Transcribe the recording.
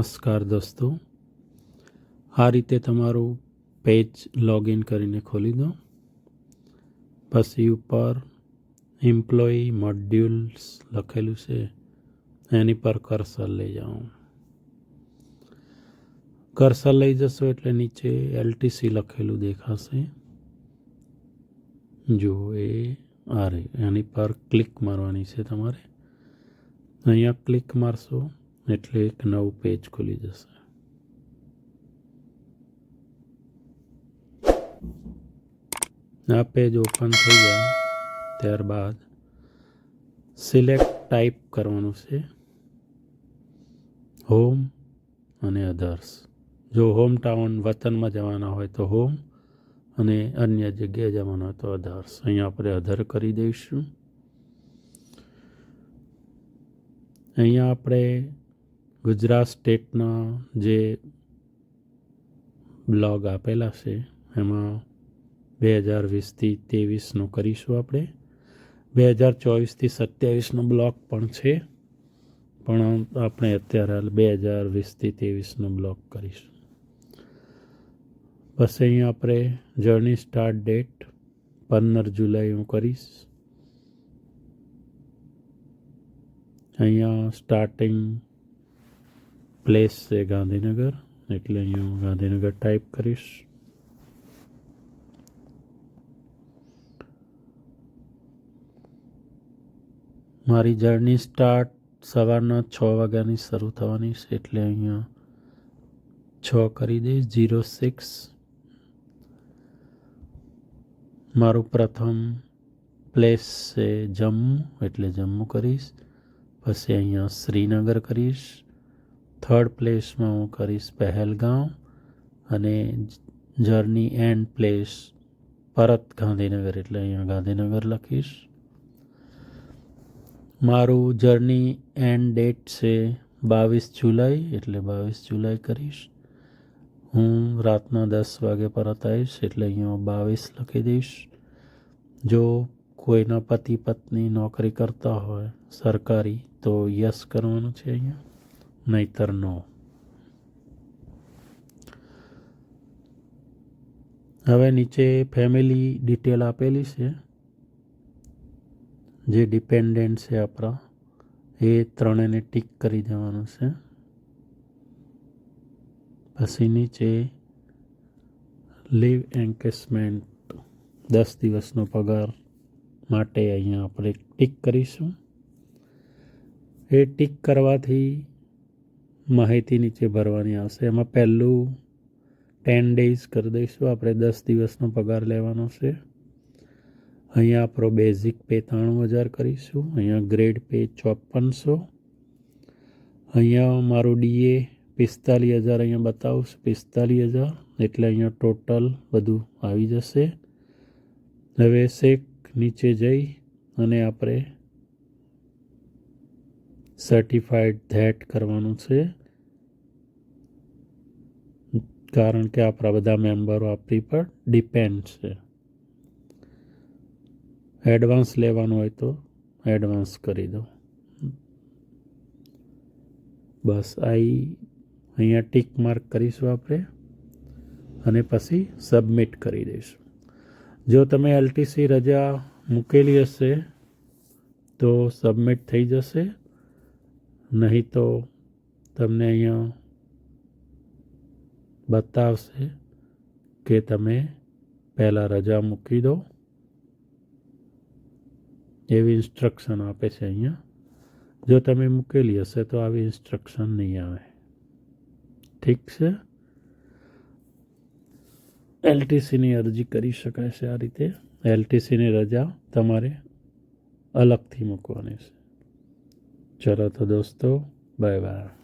નમસ્કાર દોસ્તો. આ રીતે તમારું પેજ લોગિન કરીને ખોલી દો. પછી ઉપર એમ્પ્લોયી મોડ્યુલ્સ લખેલું છે. એની પર કર્સર લઈ જાઓ. કર્સર લઈ જશો એટલે નીચે એલટીસી લખેલું દેખાશે. જો એ આ રે એની પર ક્લિક મારવાની છે તમારે. અહીંયા ક્લિક મારશો. એટલે એક નવું પેજ ખુલી જશે. આ પેજ ઓપન થઈ જાય ત્યારબાદ સિલેક્ટ ટાઈપ કરવાનું છે. હોમ અને અધર્સ જો હોમ ટાઉન વતનમાં જવાના હોય તો હોમ અને અન્ય જગ્યાએ જવાના હોય તો અધર્સ અહીંયા આપણે અધર કરી દઈશું. અહીંયા આપણે ગુજરાત સ્ટેટના જે બ્લોગ આપેલા છે, એમાં બે હજાર વીસથી ત્રેવીસનો કરીશું આપણે. બે હજાર ચોવીસથી સત્યાવીસનો બ્લોક પણ છે, પણ આપણે અત્યારે હાલ બે હજાર વીસથી ત્રેવીસનો બ્લોક કરીશું. બસ અહીં આપણે જર્ની સ્ટાર્ટ ડેટ પંદર જુલાઈ હું કરીશ. અહીંયા સ્ટાર્ટિંગ પ્લેસ છે ગાંધીનગર, એટલે અહીંયા હું ગાંધીનગર ટાઈપ કરીશ. મારી જર્ની સ્ટાર્ટ સવારના છ વાગ્યાની શરૂ થવાની છે, એટલે અહીંયા છ કરી દઈશ જીરો સિક્સ મારું પ્રથમ પ્લેસ છે જમ્મુ, એટલે જમ્મુ કરીશ. પછી અહીંયા શ્રીનગર કરીશ. થર્ડ પ્લેસમાં હું કરીશ પહેલગાંવ અને જર્ની એન્ડ પ્લેસ પરત ગાંધીનગર, એટલે અહીંયા ગાંધીનગર લખીશ. મારું જર્ની એન્ડ ડેટ છે બાવીસ જુલાઈ, એટલે બાવીસ જુલાઈ કરીશ. હું રાતના દસ વાગે પરત આવીશ, એટલે અહીંયા બાવીસ લખી દઈશ. જો કોઈના પતિ પત્ની નોકરી કરતા હોય સરકારી, તો યસ કરવાનું છે અહીંયા. નહીતર નો હવે નીચે ફેમિલી ડિટેલ આપેલી છે, જે ડિપેન્ડન્ટ છે આપણા. એ ત્રણેને ટીક કરી દેવાનું છે. પછી નીચે લીવ એન્કેસમેન્ટ દસ દિવસનો પગાર માટે અહીંયા આપણે ટીક કરીશું. એ ટીક કરવાથી માહિતી નીચે ભરવાની આવશે. એમાં પહેલું ટેન ડેઝ કરી દઈશું. આપણે દસ દિવસનો પગાર લેવાનો છે. અહીંયા આપણો બેઝિક પે ત્રાણું હજાર કરીશું. અહીંયા ગ્રેડ પે ચોપનસો અહીંયા મારું ડીએ પિસ્તાલીસ હજાર અહીંયા બતાવશે પિસ્તાલીસ હજાર. એટલે અહીંયા ટોટલ બધું આવી જશે. હવે શેક નીચે જઈ અને આપણે સર્ટિફાઈડ ધેટ કરવાનું છે. કારણ કે આપણા બધા મેમ્બરો આપણી પર ડિપેન્ડ છે. એડવાન્સ લેવાનું હોય તો એડવાન્સ કરી દો. બસ, આઈ, અહીંયા ટીક માર્ક કરીશું આપણે અને પછી સબમિટ કરી દઈશું. જો તમે એલટીસી રજા મૂકેલી હશે તો સબમિટ થઈ જશે. નહીં તો તમને અહીંયા બતાવશે કે તમે પહેલાં રજા મૂકી દો. એવી ઇન્સ્ટ્રક્શન આપે છે અહીંયા. જો તમે મૂકેલી હશે તો આવી ઇન્સ્ટ્રક્શન નહીં આવે. ઠીક છે? એલટીસીની અરજી કરી શકાય છે આ રીતે. એલટીસીની રજા તમારે અલગથી મૂકવાની છે. ચલો તો દોસ્તો બાય બાય